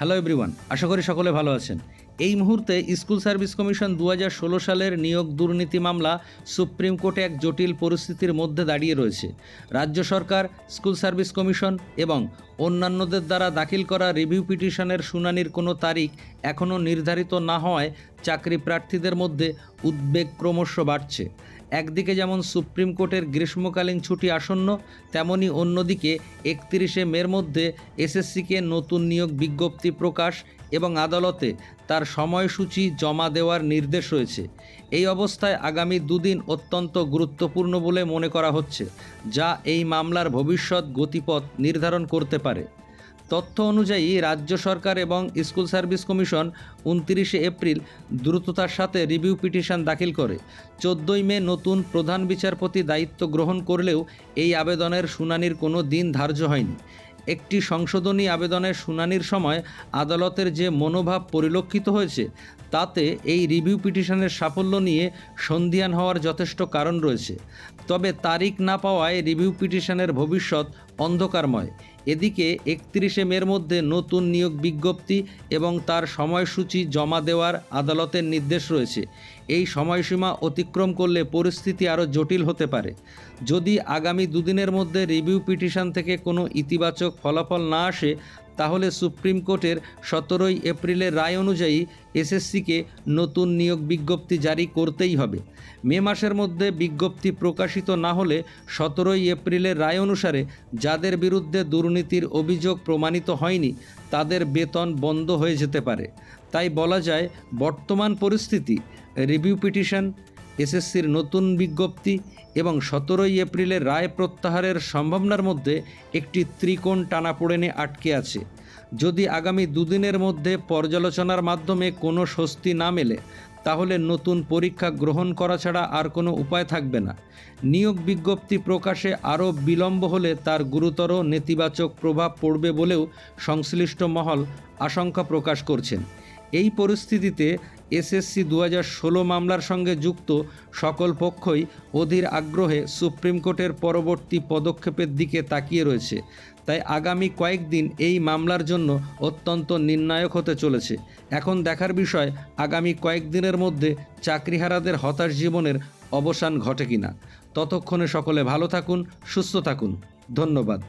Hello everyone আশা করি সকলে ভালো আছেন। এই মুহূর্তে স্কুল সার্ভিস কমিশন দু হাজার ষোলো সালের নিয়োগ দুর্নীতি মামলা সুপ্রিম কোর্টে এক জটিল পরিস্থিতির মধ্যে দাঁড়িয়ে রয়েছে। রাজ্য সরকার, স্কুল সার্ভিস কমিশন এবং অন্যান্যদের দ্বারা দাখিল করা রিভিউ পিটিশনের শুনানির কোনো তারিখ এখনও নির্ধারিত না হওয়ায় চাকরি প্রার্থীদের মধ্যে উদ্বেগ ক্রমশ বাড়ছে। একদিকে যেমন সুপ্রিম কোর্টের গ্রীষ্মকালীন ছুটি আসন্ন, তেমনি অন্যদিকে একত্রিশে মের মধ্যে এসএসসিকে নতুন নিয়োগ বিজ্ঞপ্তি প্রকাশ এবং আদালতে তার সময়সূচি জমা দেওয়ার নির্দেশ রয়েছে। এই অবস্থায় আগামী দুদিন অত্যন্ত গুরুত্বপূর্ণ বলে মনে করা হচ্ছে, যা এই মামলার ভবিষ্যৎ গতিপথ নির্ধারণ করতে পারে। তথ্য অনুযায়ী রাজ্য সরকার এবং স্কুল সার্ভিস কমিশন উনত্রিশে এপ্রিল দ্রুততার সাথে রিভিউ পিটিশন দাখিল করে। চোদ্দই মে নতুন প্রধান বিচারপতি দায়িত্ব গ্রহণ করলেও এই আবেদনের শুনানির কোনো দিন ধার্য হয়নি। একটি সংশোধনী আবেদনের শুনানির সময় আদালতের যে মনোভাব পরিলক্ষিত হয়েছে, তাতে এই রিভিউ পিটিশনের সাফল্য নিয়ে সন্ধিয়ান হওয়ার যথেষ্ট কারণ রয়েছে। তবে তারিখ না পাওয়ায় রিভিউ পিটিশনের ভবিষ্যৎ অন্ধকারময়। এদিকে একত্রিশে মের মধ্যে নতুন নিয়োগ বিজ্ঞপ্তি এবং তার সময়সূচি জমা দেওয়ার আদালতের নির্দেশ রয়েছে। এই সময়সীমা অতিক্রম করলে পরিস্থিতি আরও জটিল হতে পারে। যদি আগামী দুদিনের মধ্যে রিভিউ পিটিশন থেকে কোনো ইতিবাচক ফলাফল না আসে তাহলে সুপ্রিম কোর্টের সতেরোই এপ্রিলের রায় অনুযায়ী এসএসসিকে নতুন নিয়োগ বিজ্ঞপ্তি জারি করতেই হবে। মে মাসের মধ্যে বিজ্ঞপ্তি প্রকাশিত না হলে সতেরোই এপ্রিলের রায় অনুসারে যাদের বিরুদ্ধে দুর্নীতির অভিযোগ প্রমাণিত হয়নি, তাদের বেতন বন্ধ হয়ে যেতে পারে। তাই বলা যায়, বর্তমান পরিস্থিতি, রিভিউ পিটিশন এসএসসির নতুন বিজ্ঞপ্তি এবং সতেরোই এপ্রিলের রায় প্রত্যাহারের সম্ভাবনার মধ্যে একটি ত্রিকোণ টানাপোড়েনে আটকে আছে। যদি আগামী দুদিনের মধ্যে পর্যালোচনার মাধ্যমে কোনো স্বস্তি না মেলে, তাহলে নতুন পরীক্ষা গ্রহণ করা ছাড়া আর কোনো উপায় থাকবে না। নিয়োগ বিজ্ঞপ্তি প্রকাশে আরও বিলম্ব হলে তার গুরুতর নেতিবাচক প্রভাব পড়বে বলেও সংশ্লিষ্ট মহল আশঙ্কা প্রকাশ করছেন। এই পরিস্থিতিতে এসএসসি দু ষোলো মামলার সঙ্গে যুক্ত সকল পক্ষই অধীর আগ্রহে সুপ্রিম কোর্টের পরবর্তী পদক্ষেপের দিকে তাকিয়ে রয়েছে। তাই আগামী কয়েকদিন এই মামলার জন্য অত্যন্ত নির্ণায়ক হতে চলেছে। এখন দেখার বিষয়, আগামী কয়েকদিনের মধ্যে চাকরিহারাদের হতাশ জীবনের অবসান ঘটে কিনা। ততক্ষণে সকলে ভালো থাকুন, সুস্থ থাকুন। ধন্যবাদ।